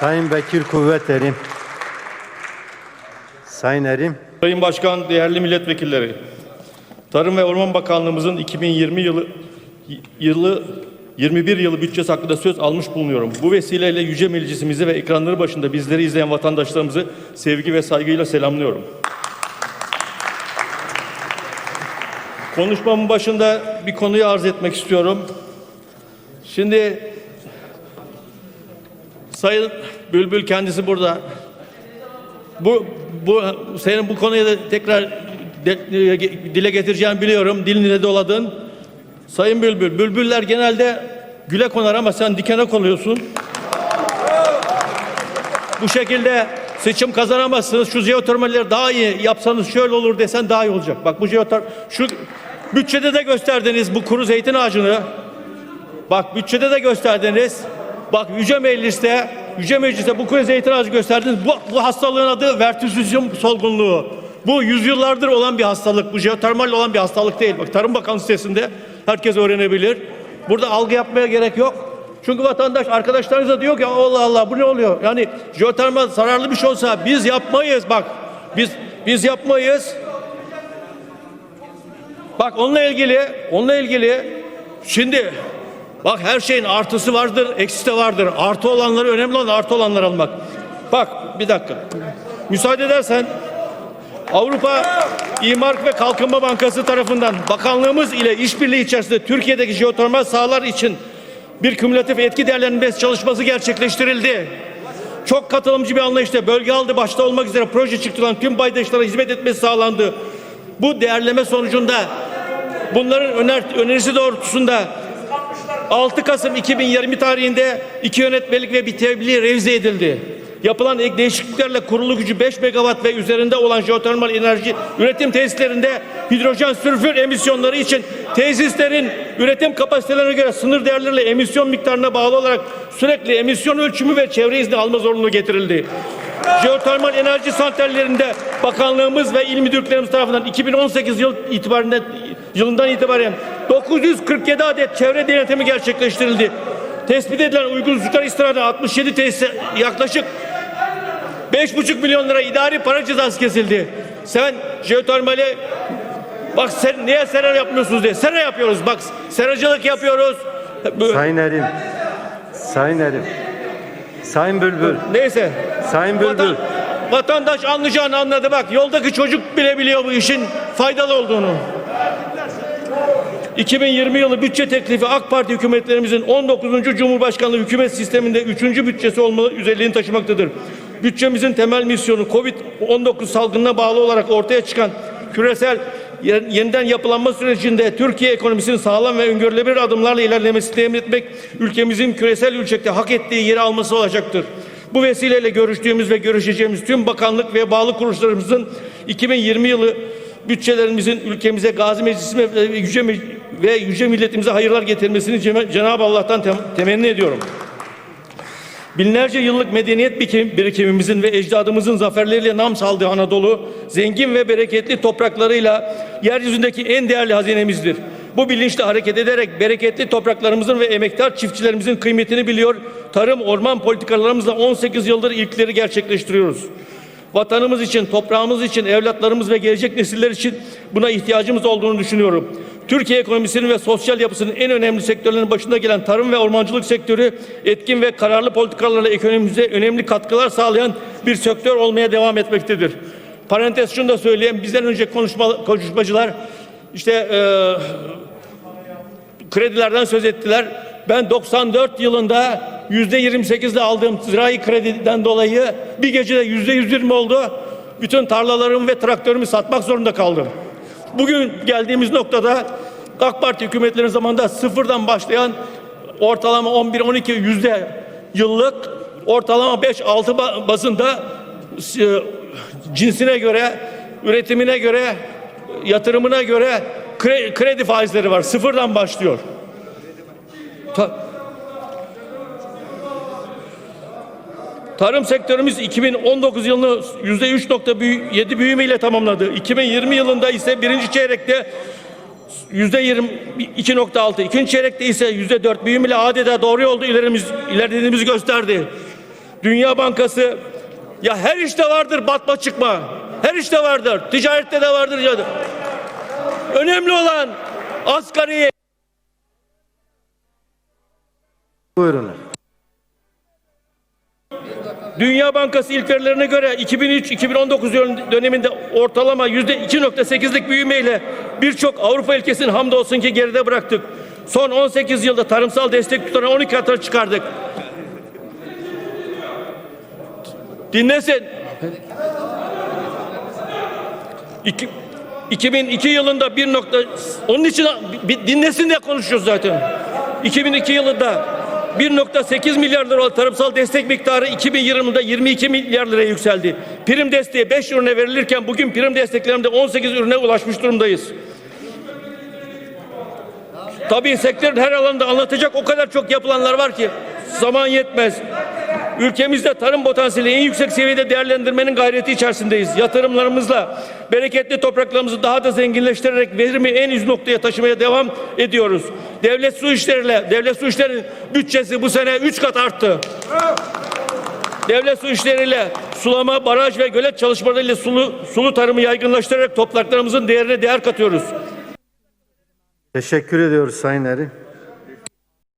Sayın Bekir Kuvvet Erim. Sayın Erim. Sayın Başkan, değerli milletvekilleri. Tarım ve Orman Bakanlığımızın 2020 yılı yılı 21 yılı bütçesi hakkında söz almış bulunuyorum. Bu vesileyle Yüce Meclisimizi ve ekranları başında bizleri izleyen vatandaşlarımızı sevgi ve saygıyla selamlıyorum. Konuşmamın başında bir konuyu arz etmek istiyorum. Şimdi Sayın Bülbül kendisi burada. Bu bu senin bu konuya da tekrar de- dile getireceğini biliyorum. Dilini doladın. Sayın Bülbül, bülbüller genelde güle konar ama sen dikene konuyorsun. Bu şekilde seçim kazanamazsınız. Şu jeotermalleri daha iyi yapsanız şöyle olur desen daha iyi olacak. Bak bu jeoter şu bütçede de gösterdiniz bu kuru zeytin ağacını. Bak bütçede de gösterdiniz. Bak Yüce Meclis'te, Yüce Meclis'te bu zeytin ağacı gösterdiniz. Bu, bu hastalığın adı vertisizm solgunluğu. Bu yüzyıllardır olan bir hastalık. Bu jeotermal olan bir hastalık değil. Bak Tarım Bakanlığı sitesinde herkes öğrenebilir. Burada algı yapmaya gerek yok. Çünkü vatandaş arkadaşlarınız da diyor ki Allah Allah bu ne oluyor? Yani jeotermal zararlı bir şey olsa biz yapmayız bak. Biz biz yapmayız. Bak onunla ilgili, onunla ilgili şimdi bak her şeyin artısı vardır, eksisi de vardır. Artı olanları önemli olan artı olanları almak. Bak bir dakika. Müsaade edersen Avrupa İmar ve Kalkınma Bankası tarafından bakanlığımız ile işbirliği içerisinde Türkiye'deki jeotermal sahalar için bir kümülatif etki değerlendirmesi çalışması gerçekleştirildi. Çok katılımcı bir anlayışla bölge aldı başta olmak üzere proje çıktılan tüm paydaşlara hizmet etmesi sağlandı. Bu değerleme sonucunda bunların öner, önerisi doğrultusunda 6 Kasım 2020 tarihinde iki yönetmelik ve bir tebliğ revize edildi. Yapılan değişikliklerle kurulu gücü 5 megawatt ve üzerinde olan jeotermal enerji üretim tesislerinde hidrojen sülfür emisyonları için tesislerin üretim kapasitelerine göre sınır değerleriyle emisyon miktarına bağlı olarak sürekli emisyon ölçümü ve çevre izni alma zorunluluğu getirildi. Jeotermal enerji santrallerinde bakanlığımız ve il müdürlüklerimiz tarafından 2018 yıl itibariyle yılından itibaren 947 adet çevre denetimi gerçekleştirildi. Tespit edilen uygunsuzluklar istinaden 67 tesise yaklaşık 5,5 milyon lira idari para cezası kesildi. Sen jeotermale bak sen niye sera yapmıyorsunuz diye. Sera yapıyoruz bak seracılık yapıyoruz. Sayın Erim. Sayın Erim. Sayın Bülbül. Neyse. Sayın Bülbül. Vatan- vatandaş anlayacağını anladı bak. Yoldaki çocuk bile biliyor bu işin faydalı olduğunu. 2020 yılı bütçe teklifi AK Parti hükümetlerimizin 19. Cumhurbaşkanlığı hükümet sisteminde 3. bütçesi olma özelliğini taşımaktadır. Bütçemizin temel misyonu Covid-19 salgınına bağlı olarak ortaya çıkan küresel ye- yeniden yapılanma sürecinde Türkiye ekonomisinin sağlam ve öngörülebilir adımlarla ilerlemesini temin etmek ülkemizin küresel ölçekte hak ettiği yeri alması olacaktır. Bu vesileyle görüştüğümüz ve görüşeceğimiz tüm bakanlık ve bağlı kuruluşlarımızın 2020 yılı bütçelerimizin ülkemize, Gazi Meclisime ve yüce, Me- ve yüce milletimize hayırlar getirmesini Cenab-ı Allah'tan tem- temenni ediyorum. Binlerce yıllık medeniyet birikimimizin ve ecdadımızın zaferleriyle nam saldığı Anadolu, zengin ve bereketli topraklarıyla yeryüzündeki en değerli hazinemizdir. Bu bilinçle hareket ederek bereketli topraklarımızın ve emektar çiftçilerimizin kıymetini biliyor, tarım orman politikalarımızla 18 yıldır ilkleri gerçekleştiriyoruz. Vatanımız için, toprağımız için, evlatlarımız ve gelecek nesiller için buna ihtiyacımız olduğunu düşünüyorum. Türkiye ekonomisinin ve sosyal yapısının en önemli sektörlerinin başında gelen tarım ve ormancılık sektörü etkin ve kararlı politikalarla ekonomimize önemli katkılar sağlayan bir sektör olmaya devam etmektedir. Parantez şunu da söyleyeyim. Bizden önce konuşma, konuşmacılar işte eee kredilerden söz ettiler. Ben 94 yılında yüzde 28 ile aldığım zirai krediden dolayı bir gecede yüzde 120 oldu. Bütün tarlalarımı ve traktörümü satmak zorunda kaldım. Bugün geldiğimiz noktada AK Parti hükümetlerinin zamanında sıfırdan başlayan ortalama 11-12 yüzde yıllık ortalama 5-6 ba- bazında e, cinsine göre, üretimine göre, yatırımına göre kre- kredi faizleri var. Sıfırdan başlıyor. Ta- Tarım sektörümüz 2019 yılını %3.7 büyümeyle tamamladı. 2020 yılında ise birinci çeyrekte yüzde 22.6, ikinci çeyrekte ise yüzde 4 büyümeyle adeta doğru yolda ilerimiz, ilerlediğimizi gösterdi. Dünya Bankası ya her işte vardır batma çıkma. Her işte vardır. Ticarette de vardır. Önemli olan asgari Buyurun. Dünya Bankası ilk verilerine göre 2003-2019 dön- döneminde ortalama %2.8'lik büyümeyle birçok Avrupa ülkesini hamdolsun ki geride bıraktık. Son 18 yılda tarımsal destek tutanağı 12 katına çıkardık. Dinlesin. İki, 2002 yılında bir nokta onun için dinlesin diye konuşuyoruz zaten. 2002 yılında 1.8 milyar lira olan tarımsal destek miktarı 2020'da 22 milyar liraya yükseldi. Prim desteği 5 ürüne verilirken bugün prim desteklerinde 18 ürüne ulaşmış durumdayız. Tabii sektörün her alanında anlatacak o kadar çok yapılanlar var ki zaman yetmez. Ülkemizde tarım potansiyeli en yüksek seviyede değerlendirmenin gayreti içerisindeyiz. Yatırımlarımızla bereketli topraklarımızı daha da zenginleştirerek verimi en üst noktaya taşımaya devam ediyoruz. Devlet su işleriyle, devlet su işlerinin bütçesi bu sene 3 kat arttı. Devlet su işleriyle sulama, baraj ve gölet çalışmalarıyla sulu, sulu tarımı yaygınlaştırarak topraklarımızın değerine değer katıyoruz. Teşekkür ediyoruz Sayın Eri.